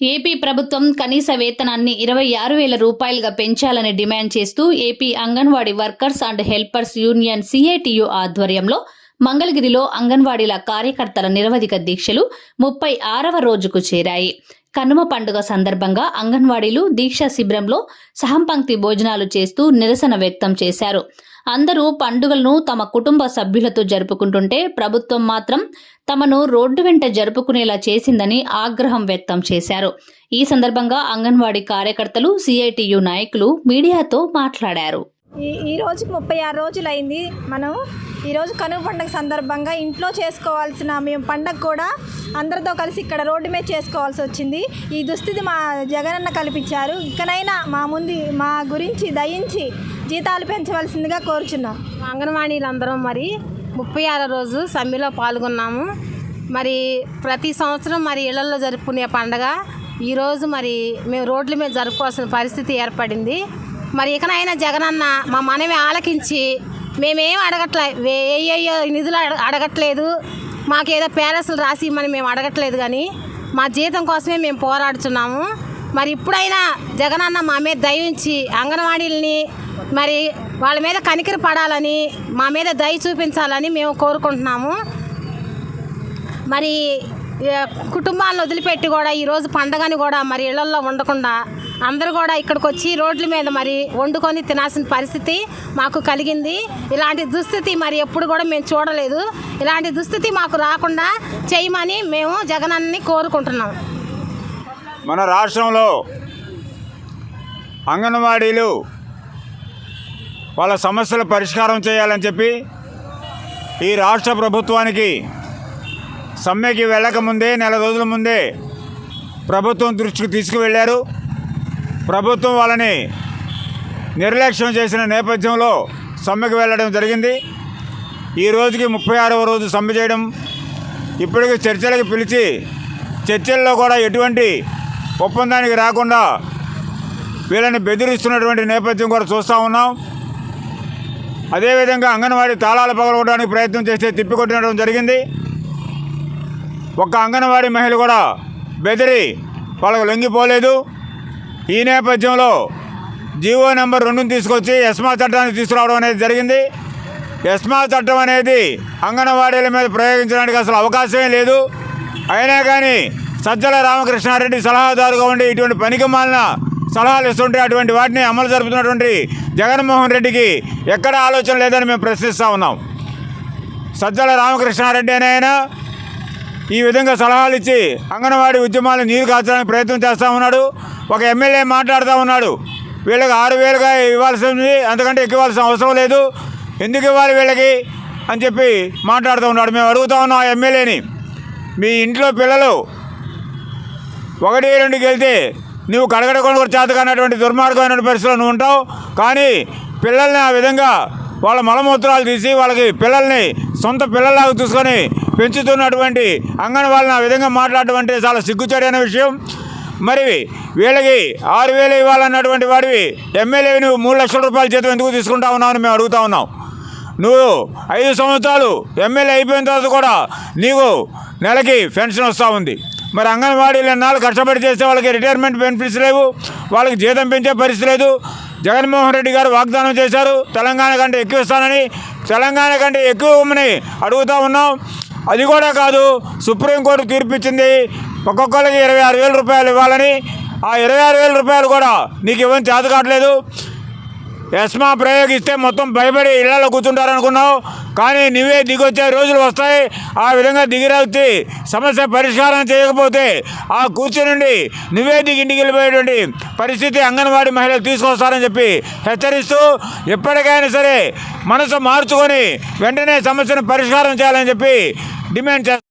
AP ప్రభుత్వం కనీస వేతనాన్ని ఇరవై ఆరు వేల రూపాయలుగా పెంచాలని డిమాండ్ చేస్తూ AP Anganwadi workers and helpers union CITU ఆధ్వర్యంలో మంగళగిరిలో అంగన్వాడీల కార్యకర్తల నిరవధిక దీక్షలు ముప్పై ఆరవ రోజుకు చేరాయి. కనుమ పండుగ సందర్భంగా అంగన్వాడీలు దీక్షా శిబిరంలో సహంపంక్తి భోజనాలు చేస్తూ నిరసన వ్యక్తం చేశారు. అందరూ పండుగలను తమ కుటుంబ సభ్యులతో జరుపుకుంటుంటే ప్రభుత్వం మాత్రం తమను రోడ్డు వెంట జరుపుకునేలా చేసిందని ఆగ్రహం వ్యక్తం చేశారు. ఈ సందర్భంగా అంగన్వాడీ కార్యకర్తలు సిఐటియు నాయకులు మీడియాతో మాట్లాడారు. ఈ ఈ రోజుకి ముప్పై ఆరు రోజులు అయింది మనం ఈరోజు కనుమ పండుగ సందర్భంగా ఇంట్లో చేసుకోవాల్సిన మేము పండగ కూడా అందరితో కలిసి ఇక్కడ రోడ్డు మీద చేసుకోవాల్సి వచ్చింది. ఈ దుస్థితి మా జగనన్న కల్పించారు. ఇకనైనా మా ముందు మా గురించి దయించి జీతాలు పెంచవలసిందిగా కోరుచున్నాం. అంగన్వాడీలందరం మరి ముప్పై ఆరో రోజు సమ్మెలో పాల్గొన్నాము. మరి ప్రతి సంవత్సరం మరి ఇళ్ళలో జరుపుకునే పండగ. ఈరోజు మరి మేము రోడ్ల మీద జరుపుకోవాల్సిన పరిస్థితి ఏర్పడింది. మరి ఇకనైనా జగనన్న మా మనమే ఆలకించి మేమేం అడగట్లే ఏయో నిధులు అడగట్లేదు. మాకేదో ప్యాలెస్లు రాసి ఇమ్మని మేము అడగట్లేదు కానీ మా జీతం కోసమే మేము పోరాడుతున్నాము మరి ఇప్పుడైనా జగనన్న మా మీద దయించి అంగన్వాడీలని మరి వాళ్ళ మీద కనికిరి పడాలని మా మీద దయ చూపించాలని మేము కోరుకుంటున్నాము. మరి కుటుంబాలను వదిలిపెట్టి కూడా ఈరోజు పండగని కూడా మరి ఇళ్ళలో ఉండకుండా అందరూ కూడా ఇక్కడికి వచ్చి రోడ్ల మీద మరి వండుకొని తినాల్సిన పరిస్థితి మాకు కలిగింది. ఇలాంటి దుస్థితి మరి ఎప్పుడు కూడా మేము చూడలేదు. ఇలాంటి దుస్థితి మాకు రాకుండా చేయమని మేము జగనాన్ని కోరుకుంటున్నాం. మన రాష్ట్రంలో అంగన్వాడీలు వాళ్ళ సమస్యల పరిష్కారం చేయాలని చెప్పి ఈ రాష్ట్ర ప్రభుత్వానికి సమ్మెకి వెళ్ళకముందే నెల రోజుల ముందే ప్రభుత్వం దృష్టికి తీసుకువెళ్ళారు. ప్రభుత్వం వాళ్ళని నిర్లక్ష్యం చేసిన నేపథ్యంలో సమ్మెకి వెళ్ళడం జరిగింది. ఈ రోజుకి ముప్పై ఆరవ రోజు సమ్మె చేయడం ఇప్పటికీ చర్చలకు పిలిచి చర్చల్లో కూడా ఎటువంటి ఒప్పందానికి రాకుండా వీళ్ళని బెదిరిస్తున్నటువంటి నేపథ్యం కూడా చూస్తూ ఉన్నాం. అదేవిధంగా అంగన్వాడీ తాళాలు పగలగొట్టడానికి ప్రయత్నం చేస్తే తిప్పికొట్టడం జరిగింది. ఒక్క అంగన్వాడీ మహిళ కూడా బెదిరి వాళ్ళకు లొంగిపోలేదు. ఈ నేపథ్యంలో జీవో నెంబర్ రెండును తీసుకొచ్చి ఎస్మా చట్టాన్ని తీసుకురావడం అనేది జరిగింది. ఎస్మా చట్టం అనేది అంగన్వాడీల మీద ప్రయోగించడానికి అసలు అవకాశమే లేదు. అయినా కానీ సజ్జల రామకృష్ణారెడ్డి సలహాదారుగా ఉండి ఇటువంటి పనికి మాలిన సలహాలు ఇస్తుంటే అటువంటి వాటిని అమలు జరుపుతున్నటువంటి జగన్మోహన్ రెడ్డికి ఎక్కడ ఆలోచన లేదని మేము ప్రశ్నిస్తూ ఉన్నాం. సజ్జల రామకృష్ణారెడ్డి అనే ఆయన ఈ విధంగా సలహాలు ఇచ్చి అంగన్వాడీ ఉద్యమాలు నీరు కాల్చడానికి ప్రయత్నం చేస్తూ ఉన్నాడు. ఒక ఎమ్మెల్యే మాట్లాడుతూ ఉన్నాడు. వీళ్ళకి ఆరు వేలుగా ఇవ్వాల్సింది అంతకంటే ఎక్కువ ఇవ్వాల్సిన అవసరం లేదు. ఎందుకు ఇవ్వాలి వీళ్ళకి అని చెప్పి మాట్లాడుతూ ఉన్నాడు. మేము అడుగుతా ఉన్నాం ఆ ఎమ్మెల్యేని మీ ఇంట్లో పిల్లలు ఒకటి రెండుకి వెళ్తే నువ్వు కడగడకొని కూడా చేతకానటువంటి దుర్మార్గమైనటువంటి పరిస్థితులు నువ్వు ఉంటావు. కానీ పిల్లల్ని ఆ విధంగా వాళ్ళ మలమూత్రాలు తీసి వాళ్ళకి పిల్లల్ని సొంత పిల్లలాగా చూసుకొని పెంచుతున్నటువంటి అంగన్వాళ్ళని ఆ విధంగా మాట్లాడటం అంటే చాలా సిగ్గుచేడైన విషయం. మరి వీళ్ళకి ఆరు వేలు ఇవ్వాలన్నటువంటి వాడివి ఎమ్మెల్యే నువ్వు మూడు లక్షల రూపాయల జీతం ఎందుకు తీసుకుంటా ఉన్నావు అని మేము అడుగుతా ఉన్నాం. నువ్వు ఐదు సంవత్సరాలు ఎమ్మెల్యే అయిపోయిన తర్వాత కూడా నీకు నెలకి పెన్షన్ వస్తూ ఉంది. మరి అంగన్వాడీలు ఎన్నాళ్ళు కష్టపడి చేస్తే వాళ్ళకి రిటైర్మెంట్ బెనిఫిట్స్ లేవు వాళ్ళకి జీతం పెంచే పరిస్థితి లేదు. జగన్మోహన్ రెడ్డి గారు వాగ్దానం చేశారు. తెలంగాణ కంటే ఎక్కువ ఇస్తానని తెలంగాణ కంటే ఎక్కువ ఇవ్వమని అడుగుతూ ఉన్నాం. అది కూడా కాదు సుప్రీంకోర్టు తీర్పిచ్చింది. ఒక్కొక్కరికి ఇరవై ఆరు వేల రూపాయలు ఇవ్వాలని. ఆ ఇరవై ఆరు వేల రూపాయలు కూడా నీకు ఇవ్వని చేత కావట్లేదు. ఎస్మా ప్రయోగిస్తే మొత్తం భయపడి ఇళ్ళలో కూర్చుంటారనుకున్నావు. కానీ నువ్వే దిగొచ్చే రోజులు వస్తాయి ఆ విధంగా దిగిరొచ్చి సమస్య పరిష్కారం చేయకపోతే ఆ కూర్చుని నుండి నువ్వే దిగి ఇంటికి వెళ్ళిపోయేటువంటి పరిస్థితి అంగన్వాడీ మహిళలు తీసుకొస్తారని చెప్పి హెచ్చరిస్తూ ఎప్పటికైనా సరే మనసు మార్చుకొని వెంటనే సమస్యను పరిష్కారం చేయాలని చెప్పి డిమాండ్ చేస్తాం